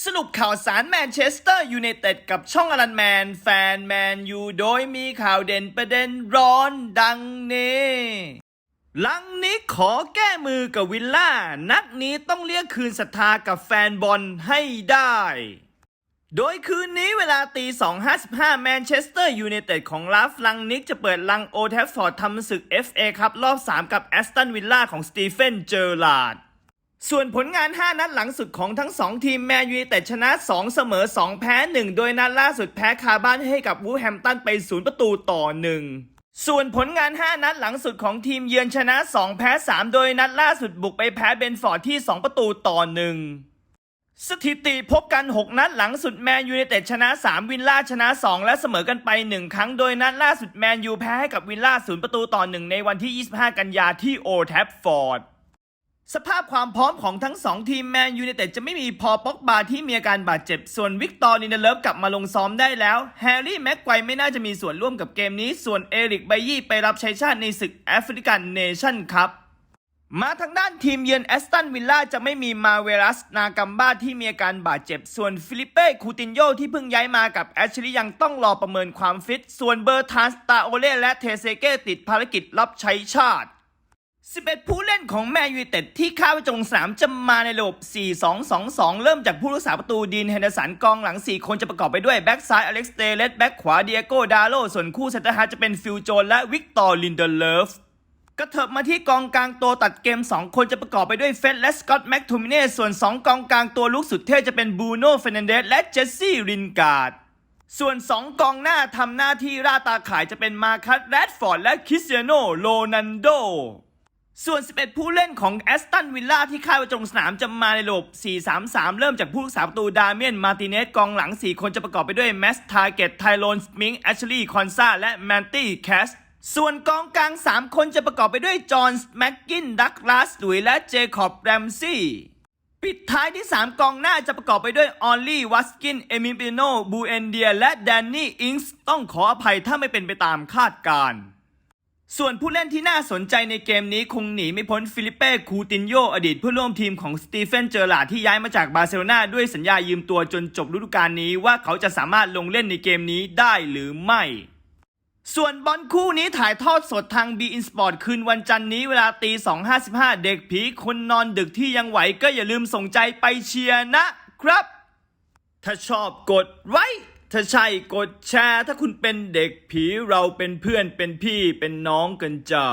สรุปข่าวสารแมนเชสเตอร์ยูไนเต็ดกับช่องอลันแมน แฟนแมนยูโดยมีข่าวเด่นประเด็นร้อนดังนี้หลังนี้ขอแก้มือกับวิลล่า นัดนี้ต้องเรียกคืนศรัทธากับแฟนบอลให้ได้ โดยคืนนี้เวลาตี2.55 แมนเชสเตอร์ยูไนเต็ดของลาฟลังนิกจะเปิดลังโอแทฟฟอร์ดทำศึก FA ครับรอบ 3 กับแอสตันวิลล่าของสตีเฟนเจอร์ลาร์ด ส่วนผลงาน 5 นัดหลังสุดของทั้ง 2 ทีมแมนยูไนเต็ดชนะ 2 เสมอ 2 แพ้ 1 โดยนัดล่าสุดแพ้คาบ้านให้กับวูแฮมตันไป 0 ประตูต่อ 1 ส่วนผลงาน 5 นัดหลังสุดของทีมเยือนชนะ 2 แพ้ 3 โดยนัดล่าสุดบุกไปแพ้เบนฟอร์ดที่ 2 ประตูต่อ 1 สถิติพบกัน 6 นัดหลังสุดแมนยูไนเต็ดชนะ 3 วินล่าชนะ 2 และเสมอกันไป 1 ครั้งโดยนัดล่าสุดแมนยูแพ้ให้กับวินล่า0ประตูต่อ 1 ในวันที่ 25 กันยาที่โอแทฟฟอร์ด สภาพความพร้อมของทั้ง 2 ทีมแมนยูไนเต็ดจะไม่มีพอป็อกบาที่มีอาการบาดเจ็บ ส่วนวิกตอร์ลินเดเลฟกลับมาลงซ้อมได้แล้ว แฮร์รี่แม็กไกวไม่น่าจะมีส่วนร่วมกับเกมนี้ ส่วนเอริกไบยี่ไปรับใช้ชาติในศึกแอฟริกันเนชั่นครับมาทางด้านทีมเยือนแอสตันวิลล่าจะไม่มีมาเวรัสนากัมบ้าที่มีอาการบาดเจ็บ ส่วนฟิลิปเป้คูตินโยที่เพิ่งย้ายมากับแอชลีย์ยังต้องรอประเมินความฟิต ส่วนเบอร์ทานสตาโอเล่และเทเซเก้ติดภารกิจรับใช้ชาติ 11 ผู้เล่นของแมนยูเต็ดที่คาดว่าจงสนามจะมาในระบบ 4-2-2-2 เริ่มจากผู้รักษาประตูดีนเฮนเดอร์สันกองหลัง 4 คนจะประกอบไปด้วย แบ็กซ้ายอเล็กซ์เตเลสแบ็กขวาเดียโกดาโลส่วนคู่เซนเตอร์ฮาจะเป็นฟิลโจนและวิกตอร์ลินเดเลฟกระเถิบมาที่กองกลางตัวตัดเกม 2 คนจะประกอบไปด้วยเฟดและสกอตแม็กทูมิเน่ส่วน 2 กองกลางตัวลุกสุดเท่จะเป็นบูโน่เฟรนันเดสและเจสซี่รินการ์ดส่วน 2 กองหน้าทำหน้าที่ราตาขายจะเป็นมาคัสแรดฟอร์ดและคริสเตียโนโรนันโด ส่วน 11 ผู้เล่นของแอสตันวิลล่าที่คาดว่าจงสนามจะมาในระบบ 4-3-3 เริ่มจากผู้รักษาประตูดาเมียน มาร์ติเนสกองหลัง 4 คนจะประกอบไปด้วยแมสทาเกตไทโรนสมิงแอชลีย์คอนซาและแมนตี้แคสส่วนกองกลาง 3 คนจะประกอบไปด้วยจอห์นส์แม็กกินดักลาสหลุยและเจคอบแรมซี่ปิดท้ายที่ 3 กองหน้าจะประกอบไปด้วยออลลี่วัสกิน เอมิเปโนบูเอนเดีย และแดนนี่อิงส์ต้องขออภัยถ้าไม่เป็นไปตามคาดการณ์ ส่วนผู้เล่นที่น่าสนใจในเกมนี้คงหนีไม่พ้นฟิลิปเป้คูตินโยอดีตเพื่อนร่วมทีมของสตีเฟนเจอร์ลาที่ย้ายมาจากบาร์เซโลนาด้วยสัญญายืมตัวจนจบฤดูกาลนี้ว่าเขาจะสามารถลงเล่นในเกมนี้ได้หรือไม่ ส่วนบอลคู่นี้ถ่ายทอดสดทาง b ีอินสปอร์ตคืนวันจันนี้เวลาตี 2.55 เด็กผีคนนอนดึกที่ยังไหวก็อย่าลืมส่งใจไปเชียร์นะครับ ถ้าชอบกดไลค์ ถ้าใช่กดแชร์ ถ้าคุณเป็นเด็กผีเราเป็นเพื่อนเป็นพี่เป็นน้องกันจ้า